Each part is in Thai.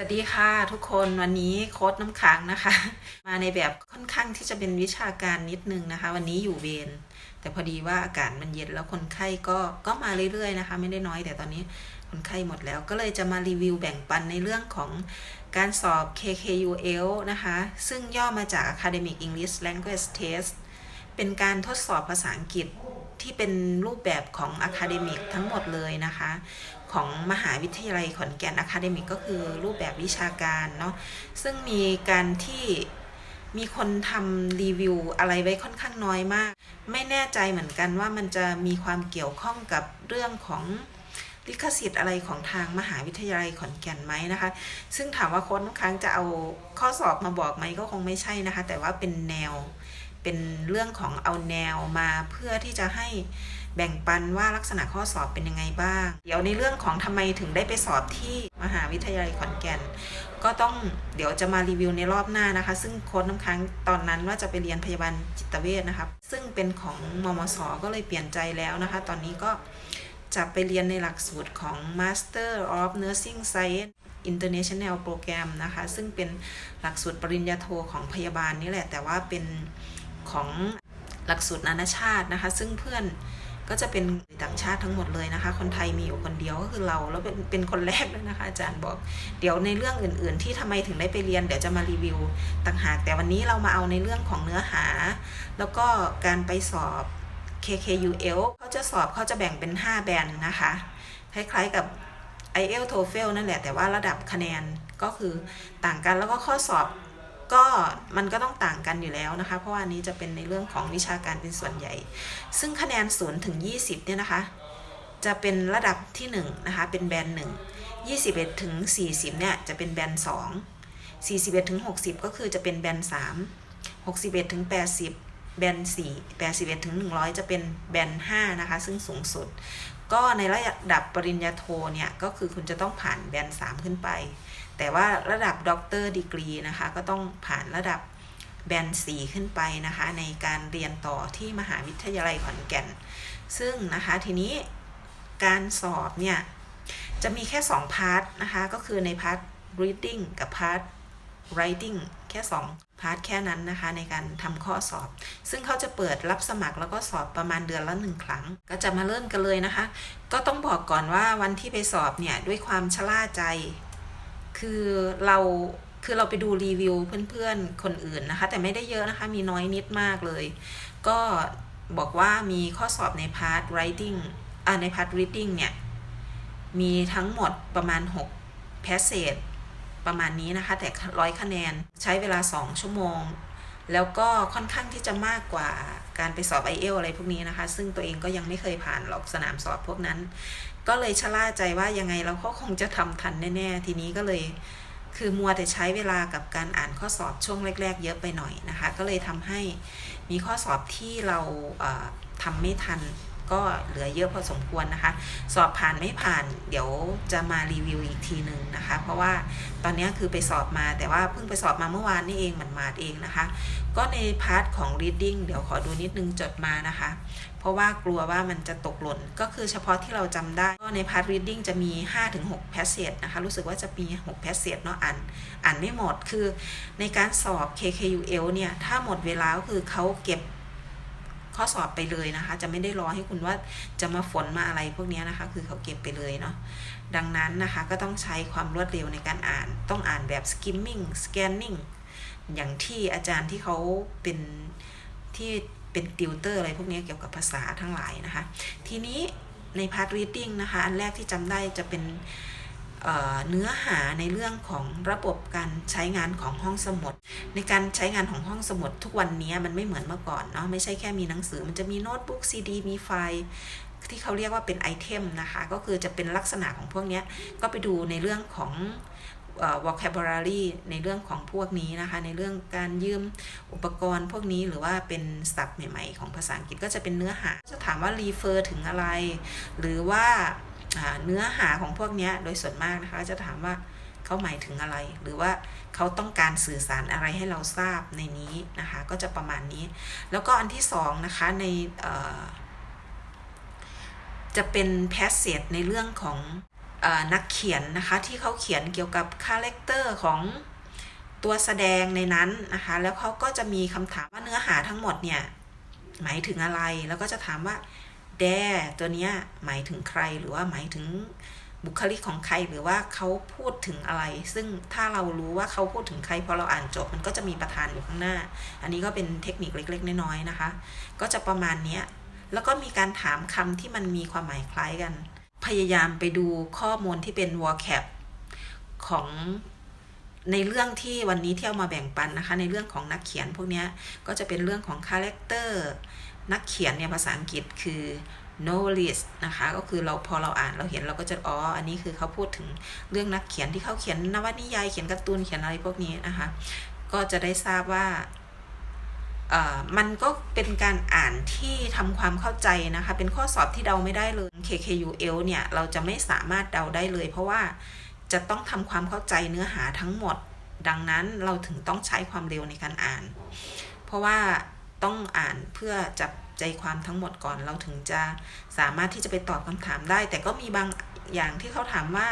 สวัสดีค่ะทุกคนวันนี้โค้ดน้ำค้างนะคะ มาในแบบค่อนข้างที่จะเป็นวิชาการนิดนึงนะคะ วันนี้อยู่เวรแต่พอดีว่าอากาศมันเย็นแล้วคนไข้ก็ก็มาเรื่อยๆนะคะ ไม่ได้น้อยแต่ตอนนี้คนไข้หมดแล้ว ก็เลยจะมารีวิวแบ่งปันในเรื่องของการสอบ KKUL นะคะ ซึ่งย่อมาจาก Academic English Language Test เป็นการทดสอบภาษาอังกฤษ ที่เป็นรูปแบบของ Academic ทั้งหมดเลยนะคะ ของมหาวิทยาลัยขอนแก่น Academic ก็คือรูปแบบวิชาการเนาะซึ่งมีการที่มีคนทำรีวิวอะไรไว้ค่อนข้างน้อยมาก ไม่แน่ใจเหมือนกันว่ามันจะมีความเกี่ยวข้องกับเรื่องของลิขสิทธิ์อะไรของทางมหาวิทยาลัยขอนแก่นไหมนะคะ ซึ่งถามว่าโค้ดน้ำค้างจะเอาข้อสอบมาบอกไหมก็คงไม่ใช่นะคะ แต่ว่าเป็นแนว เป็นเรื่องของเอาแนวมาเพื่อที่จะให้แบ่งปันว่าลักษณะข้อสอบเป็นยังไงบ้าง เดี๋ยวในเรื่องของทำไมถึงได้ไปสอบที่มหาวิทยาลัยขอนแก่น ก็ต้องเดี๋ยวจะมารีวิวในรอบหน้านะคะ ซึ่งโค้ดน้ำค้างตอนนั้นว่าจะไปเรียนพยาบาลจิตเวชนะครับ ซึ่งเป็นของมมสก็เลยเปลี่ยนใจแล้วนะคะ ตอนนี้ก็จะไปเรียนในหลักสูตรของ Master of Nursing Science International Program นะคะ ซึ่งเป็นหลักสูตรปริญญาโทของพยาบาลนี่แหละ แต่ว่าเป็น ของหลักสูตรนานาชาตินะคะ ซึ่งเพื่อนก็จะเป็นต่างชาติทั้งหมดเลยนะคะ คนไทยมีอยู่คนเดียวก็คือเราแล้วเป็นเป็นคนแรกด้วยนะคะ อาจารย์บอก เดี๋ยวในเรื่องอื่น ๆ ที่ทำไมถึงได้ไปเรียนเดี๋ยวจะมารีวิวต่างหาก แต่วันนี้เรามาเอาในเรื่องของเนื้อหา แล้วก็การไปสอบ KKUL เขาจะสอบเขาจะแบ่งเป็น 5 แบนนะคะ คล้ายๆกับ i e l t o e f l นั่นแหละแต่ว่าระดับคะแนนก็คือต่างกันแล้วก็ข้อสอบ ก็มันก็ต้องต่างกันอยู่แล้วนะคะ เพราะว่านี้จะเป็นในเรื่องของวิชาการเป็นส่วนใหญ่ ซึ่งคะแนน0ถึง20 เนี่ยนะคะ จะเป็นระดับที่1นะคะ เป็นแบน1 21ถึง40 เนี่ยจะเป็นแบน2 41ถึง60 ก็คือจะเป็นแบน3 61ถึง80 แบน4 81ถึง100 จะเป็นแบน5นะคะ ซึ่งสูงสุด ก็ในระดับปริญญาโทเนี่ยก็คือคุณจะต้องผ่านแบน3ขึ้นไป แต่ว่าระดับด็อกเตอร์ดีกรีนะคะ ก็ต้องผ่านระดับแบน4ขึ้นไปนะคะ ในการเรียนต่อที่มหาวิทยาลัยขอนแก่น ซึ่งนะคะทีนี้การสอบเนี่ยจะมีแค่2พาร์ทนะคะ ก็คือในพาร์ท reading กับพาร์ท writing แค่ 2 พาร์ทแค่นั้นนะคะ ในการทำข้อสอบ ซึ่งเขาจะเปิดรับสมัครแล้วก็สอบประมาณเดือนละหนึ่งครั้ง ก็จะมาเริ่มกันเลยนะคะ ก็ต้องบอกก่อนว่าวันที่ไปสอบเนี่ย ด้วยความชะล่าใจ คือเราคือเราไปดูรีวิวเพื่อนๆคนอื่นนะคะ แต่ไม่ได้เยอะนะคะ มีน้อยนิดมากเลย ก็บอกว่ามีข้อสอบในพาร์ท writing อ่าในพาร์ท reading เนี่ย มีทั้งหมดประมาณ 6 passage ประมาณนี้นะคะ แต่ร้อยคะแนนใช้เวลา 2 ชั่วโมง แล้วก็ค่อนข้างที่จะมากกว่าการไปสอบ i อเอลอะไรพวกนี้นะคะ ซึ่งตัวเองก็ยังไม่เคยผ่านหรอกสนามสอบพวกนั้นก็เลยชะล่าใจว่ายังไงเราก็คงจะทำทันแน่ๆ ทีนี้ก็เลยคือมัวแต่ใช้เวลากับการอ่านข้อสอบช่วงแรก ๆ เยอะไปหน่อยนะคะ ก็เลยทำให้มีข้อสอบที่เราทำไม่ทัน ก็เหลือเยอะพอสมควรนะคะ สอบผ่านไม่ผ่านเดี๋ยวจะมารีวิวอีกทีหนึ่งนะคะ เพราะว่าตอนนี้คือไปสอบมาแต่ว่าเพิ่งไปสอบมาเมื่อวานนี่เองเหมือนมาดเองนะคะ ก็ในพาร์ทของ reading เดี๋ยวขอดูนิดนึงจดมานะคะ เพราะว่ากลัวว่ามันจะตกหล่นก็คือเฉพาะที่เราจำได้ก็ในพาร์ท reading จะมี 5-6 passage นะคะรู้สึกว่าจะมี 6 passage เนาะอ่านอ่านไม่หมดคือในการสอบ KKUL เนี่ยถ้าหมดเวลาก็คือเขาเก็บ ข้อสอบไปเลยนะคะ จะไม่ได้รอให้คุณว่าจะมาฝนมาอะไรพวกนี้นะคะ คือเขาเก็บไปเลยเนาะดังนั้นนะคะก็ต้องใช้ความรวดเร็วในการอ่าน ต้องอ่านแบบ skimming scanning อย่างที่อาจารย์ที่เขาเป็นที่เป็นติวเตอร์อะไรพวกนี้เกี่ยวกับภาษาทั้งหลายนะคะ ทีนี้ในพาร์ท reading นะคะ อันแรกที่จำได้จะเป็น เนื้อหาในเรื่องของระบบการใช้งานของห้องสมุด ในการใช้งานของห้องสมุด ทุกวันนี้มันไม่เหมือนเมื่อก่อนเนาะไม่ใช่แค่มีหนังสือมันจะมีโน้ตบุ๊กซีดีมีไฟล์ที่เขาเรียกว่าเป็นไอเทมนะคะ ก็คือจะเป็นลักษณะของพวกนี้ก็ไปดูในเรื่องของเอ่อ vocabulary ในเรื่องของพวกนี้นะคะ ในเรื่องการยืมอุปกรณ์พวกนี้หรือว่าเป็นศัพท์ใหม่ๆ ของภาษาอังกฤษก็จะเป็นเนื้อหา จะถามว่า refer ถึงอะไร หรือว่า เนื้อหาของพวกนี้โดยส่วนมากนะคะจะถามว่าเขาหมายถึงอะไร หรือว่าเขาต้องการสื่อสารอะไรให้เราทราบในนี้นะคะ ก็จะประมาณนี้ แล้วก็อันที่สองนะคะในจะเป็นแพสเซจในเรื่องของอนักเขียนนะคะ ที่เขาเขียนเกี่ยวกับคาแรคเตอร์ของตัวแสดงในนั้นนะคะ แล้วเขาก็จะมีคำถามว่าเนื้อหาทั้งหมดเนี่ยหมายถึงอะไร แล้วก็จะถามว่า แดตัวเนี้ยหมายถึงใครหรือว่าหมายถึงบุคลิกของใครหรือว่าเขาพูดถึงอะไร ซึ่งถ้าเรารู้ว่าเขาพูดถึงใครพอเราอ่านจบมันก็จะมีประธานอยู่ข้างหน้า อันนี้ก็เป็นเทคนิคเล็ก ๆ น้อยๆนะคะ ก็จะประมาณเนี้ยแล้วก็มีการถามคำที่มันมีความหมายคล้ายกัน พยายามไปดูข้อมูลที่เป็น vocab ของในเรื่องที่วันนี้ที่เอามาแบ่งปันนะคะ ในเรื่องของนักเขียนพวกนี้ก็จะเป็นเรื่องของคาแรคเตอร์ นักเขียนเนี่ยภาษาอังกฤษคือ novelist นะคะ ก็คือเราพอเราอ่านเราเห็นเราก็จะอ๋ออันนี้คือเขาพูดถึงเรื่องนักเขียนที่เขาเขียนนวนิยายเขียนการ์ตูนเขียนอะไรพวกนี้นะคะ ก็จะได้ทราบว่าเออมันก็เป็นการอ่านที่ทำความเข้าใจนะคะ เป็นข้อสอบที่เดาไม่ได้เลย KKUL เนี่ย เราจะไม่สามารถเดาได้เลย เพราะว่าจะต้องทำความเข้าใจเนื้อหาทั้งหมด ดังนั้นเราถึงต้องใช้ความเร็วในการอ่าน เพราะว่า ต้องอ่านเพื่อจับใจความทั้งหมดก่อนเราถึงจะสามารถที่จะไปตอบคำถามได้ แต่ก็มีบางอย่างที่เขาถามว่า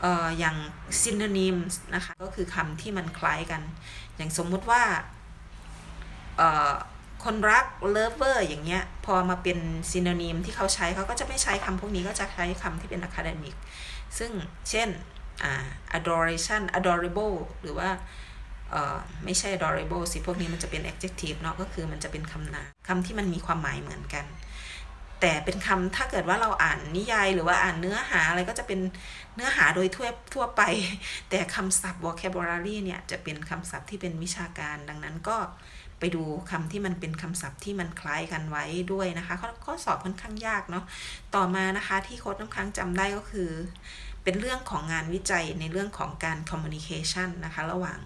เอ่ออย่าง synonyms นะคะก็คือคำที่มันคล้ายกัน อย่างสมมุติว่าเอ่อคนรัก lover อย่างเงี้ยพอมาเป็นซีโนนิมที่เขาใช้เขาก็จะไม่ใช้คำพวกนี้ก็จะใช้คำที่เป็น academic ซึ่งเช่นอ่า adoration adorable หรือว่า ไม่ใช่ adorable สิ พวกนี้มันจะเป็น adjective เนาะก็คือมันจะเป็นคำนามคำที่มันมีความหมายเหมือนกัน แต่เป็นคำถ้าเกิดว่าเราอ่านนิยายหรือว่าอ่านเนื้อหาอะไรก็จะเป็นเนื้อหาโดยทั่วทั่วไป แต่คำศัพท์ vocabulary เนี่ยจะเป็นคำศัพท์ที่เป็นวิชาการ ดังนั้นก็ไปดูคำที่มันเป็นคำศัพท์ที่มันคล้ายกันไว้ด้วยนะคะข้อข้อสอบค่อนข้างยากเนาะต่อมานะคะที่โค้ดน้ำค้างจำได้ก็คือ เป็นเรื่องของงานวิจัยในเรื่องของการ communication นะคะ ระหว่าง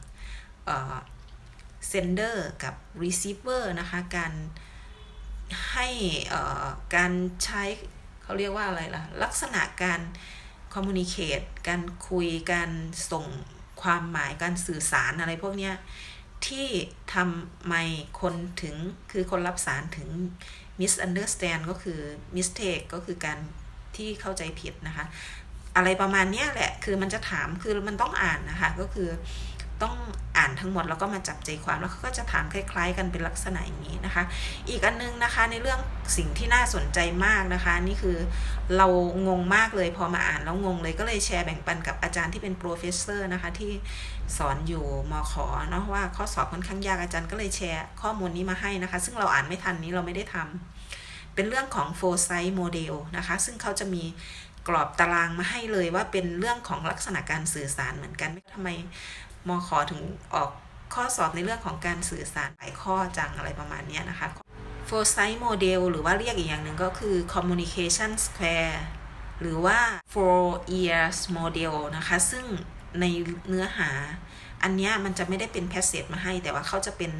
sender กับ receiver นะคะ การให้เออการใช้เขาเรียกว่าอะไรล่ะ ลักษณะการ communicate การคุย การส่งความหมาย การสื่อสารอะไรพวกเนี้ย ที่ทำไมคนถึงคือคนรับสารถึง misunderstand ก็คือ mistake ก็คือการที่เข้าใจผิดนะคะ อะไรประมาณเนี้ยแหละ คือมันจะถามคือมันต้องอ่านนะคะ ก็คือ ต้องอ่านทั้งหมดแล้วก็มาจับใจความแล้วเขาก็จะถามคล้าย ๆ กันเป็นลักษณะอย่างนี้นะคะ อีกอันนึงนะคะในเรื่องสิ่งที่น่าสนใจมากนะคะ นี่คือเรางงมากเลยพอมาอ่านแล้วงงเลยก็เลยแชร์แบ่งปันกับอาจารย์ที่เป็นโปรเฟสเซอร์นะคะที่สอนอยู่มขอเนาะว่าข้อสอบค่อนข้างยากอาจารย์ก็เลยแชร์ข้อมูลนี้มาให้นะคะ ซึ่งเราอ่านไม่ทันนี้เราไม่ได้ทำเป็นเรื่องของ foresight model นะคะ ซึ่งเขาจะมีกรอบตารางมาให้เลยว่าเป็นเรื่องของลักษณะการสื่อสารเหมือนกันทำไม มขอถึงออกข้อสอบในเรื่องของการสื่อสารหลายข้อจังอะไรประมาณนี้นะคะ foresight model หรือว่าเรียกอีกอย่างหนึ่งก็คือ communication square หรือว่า four ears model นะคะ ซึ่งในเนื้อหา อันนี้มันจะไม่ได้เป็น passage มาให้ แต่ว่าเขาจะเป็น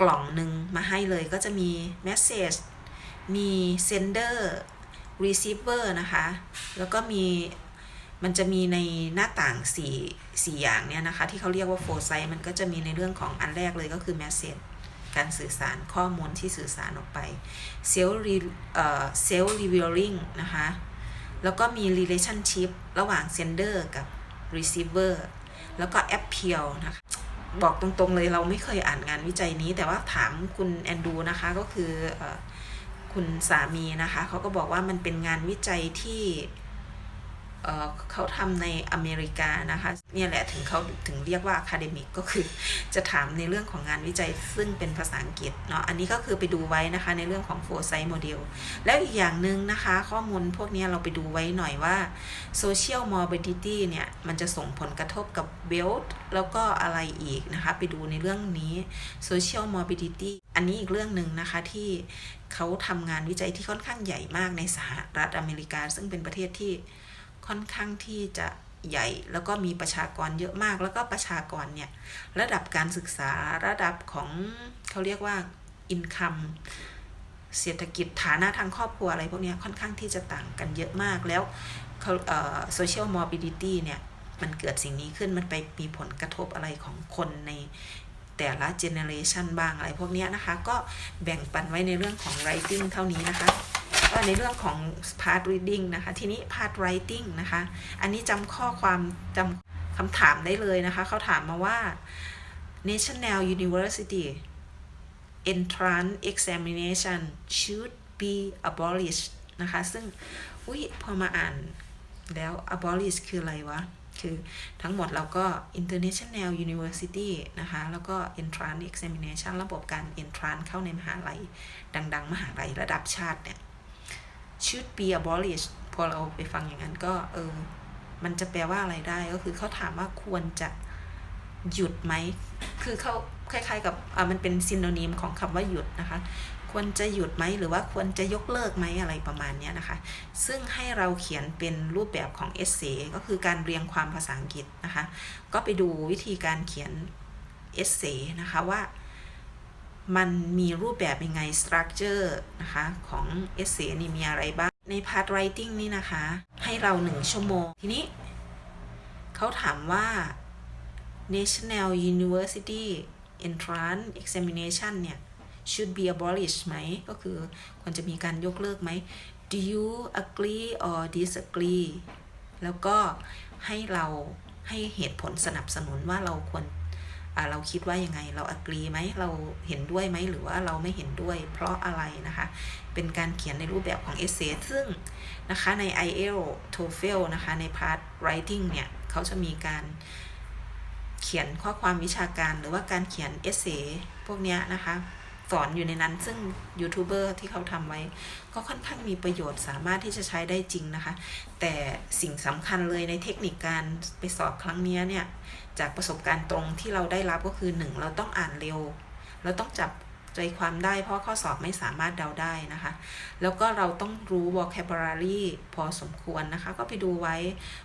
กล่องหนึ่งมาให้เลยก็จะมี message มี sender receiver นะคะ แล้วก็มี มันจะมีในหน้าต่างสี่สี่อย่างเนี่ยนะคะ ที่เขาเรียกว่า foresight มันก็จะมีในเรื่องของอันแรกเลยก็คือ message การสื่อสารข้อมูลที่สื่อสารออกไป self re- เอ่อ self revealing นะคะ แล้วก็มี relationship ระหว่าง sender กับ receiver แล้วก็ appeal นะคะบอกตรงๆเลยเราไม่เคยอ่านงานวิจัยนี้ แต่ว่าถามคุณแอนดูนะคะก็คืออคุณสามีนะคะเขาก็บอกว่ามันเป็นงานวิจัยที่ เขาทำในอเมริกานะคะเนี่ยแหละถึงเขาถึงเรียกว่า academic ก็คือจะถามในเรื่องของงานวิจัยซึ่งเป็นภาษาอังกฤษเนาะอันนี้ก็คือไปดูไว้นะคะในเรื่องของ foresight model แล้วอีกอย่างหนึ่งนะคะ ข้อมูลพวกนี้เราไปดูไว้หน่อยว่า social morbidity เนี่ยมันจะส่งผลกระทบกับ wealth แล้วก็อะไรอีกนะคะ ไปดูในเรื่องนี้ social morbidity อันนี้อีกเรื่องหนึ่งนะคะที่เขาทำงานวิจัยที่ค่อนข้างใหญ่มากในสหรัฐอเมริกา ซึ่งเป็นประเทศที่ ค่อนข้างที่จะใหญ่แล้วก็มีประชากรเยอะมาก แล้วก็ประชากรเนี่ย ระดับการศึกษาระดับของเขาเรียกว่า income เศรษฐกิจฐานะทางครอบครัวอะไรพวกนี้ค่อนข้างที่จะต่างกันเยอะมากแล้วเขาเอ่อ social morbidity เนี่ย มันเกิดสิ่งนี้ขึ้นมันไปมีผลกระทบอะไรของคนในแต่ละ generation บ้างอะไรพวกนี้นะคะ ก็แบ่งปันไว้ในเรื่องของ writing เท่านี้นะคะ ในเรื่องของ part reading นะคะ ทีนี้ part writing นะคะ อันนี้จำข้อความจำคำถามได้เลยนะคะ เขาถามมาว่า National University entrance examination should be abolished นะคะ ซึ่ง อุ้ยพอมาอ่านแล้ว abolish คืออะไรวะ คือทั้งหมดเราก็ international university นะคะ แล้วก็ entrance examination ระบบการ entrance เข้าในมหาลัย ดัง ๆ มหาลัยระดับชาติเนี่ย should be abolished พอเราไปฟังอย่างนั้นก็เออ มันจะแปลว่าอะไรได้ก็คือเขาถามว่าควรจะหยุดไหม คือเขาคล้าย ๆ กับอ่ามันเป็นซินโนนิมของคำว่าหยุดนะคะ ควรจะหยุดไหมหรือว่าควรจะยกเลิกไหมอะไรประมาณนี้นะคะ ซึ่งให้เราเขียนเป็นรูปแบบของเอเซก็คือการเรียงความภาษาอังกฤษนะคะ ก็ไปดูวิธีการเขียนเอเซนะคะว่า มันมีรูปแบบยังไง structure นะคะของเอเซนี่มีอะไรบ้าง ใน part writing นี่นะคะ ให้เราหนึ่งชั่วโมง ทีนี้ เขาถามว่า National University Entrance Examination เนี่ย should be abolished ไหม ก็คือควรจะมีการยกเลิกไหม do you agree or disagree แล้วก็ให้เราให้เหตุผลสนับสนุนว่าเราควร เราคิดว่ายังไง เราอักรีไหมเราเห็นด้วยไหมหรือว่าเราไม่เห็นด้วย เพราะอะไรนะคะ เป็นการเขียนในรูปแบบของเอเซซึ่งนะคะใน IELTS TOEFL นะคะใน part writing เนี่ยเขาจะมีการเขียนข้อความวิชาการหรือว่าการเขียนเอเซพวกเนี้ยนะคะ สอนอยู่ในนั้น ซึ่งยูทูบเบอร์ที่เขาทำไว้ ก็ค่อนข้างมีประโยชน์สามารถที่จะใช้ได้จริงนะคะ แต่สิ่งสำคัญเลยในเทคนิคการไปสอบครั้งนี้เนี่ย จากประสบการณ์ตรงที่เราได้รับก็คือ 1 เราต้องอ่านเร็ว เราต้องจับ ใจความได้เพราะข้อสอบไม่สามารถเดาได้นะคะ แล้วก็เราต้องรู้ vocabulary พอสมควรนะคะ ก็ไปดูไว้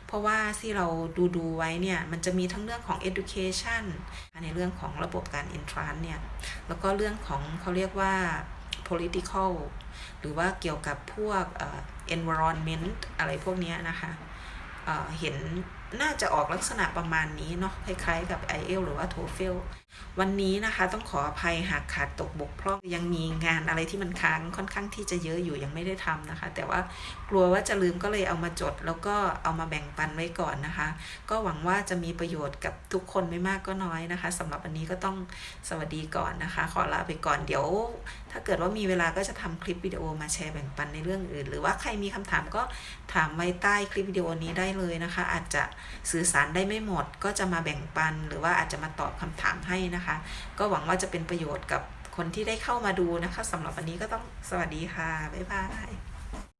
เพราะว่าที่เราดูดูไว้เนี่ย มันจะมีทั้งเรื่องของ education ในเรื่องของระบบการ entrance เนี่ย แล้วก็เรื่องของเขาเรียกว่า political หรือว่าเกี่ยวกับพวกเอ่อ environment อะไรพวกนี้นะคะเอ่อเห็น น่าจะออกลักษณะประมาณนี้เนาะคล้ายๆกับ i อ l หรือว่า TOEFL วันนี้นะคะต้องขออภัยหากขาดตกบกพร่องยังมีงานอะไรที่มันค้างค่อนข้างที่จะเยอะอยู่ยังไม่ได้ทำนะคะ แต่ว่ากลัวว่าจะลืมก็เลยเอามาจด แล้วก็เอามาแบ่งปันไว้ก่อนนะคะ ก็หวังว่าจะมีประโยชน์กับทุกคนไม่มากก็น้อยนะคะสำหรับวันนี้ก็ต้องสวัสดีก่อนนะคะ ขอลาไปก่อนเดี๋ยว ถ้าเกิดว่ามีเวลาก็จะทำคลิปวิดีโอมาแชร์แบ่งปันในเรื่องอื่น หรือว่าใครมีคำถามก็ถามไว้ใต้คลิปวิดีโอนี้ได้เลยนะคะ อาจจะสื่อสารได้ไม่หมดก็จะมาแบ่งปัน หรือว่าอาจจะมาตอบคำถามให้นะคะ ก็หวังว่าจะเป็นประโยชน์กับคนที่ได้เข้ามาดูนะคะสำหรับวันนี้ก็ต้องสวัสดีค่ะ บ๊ายบาย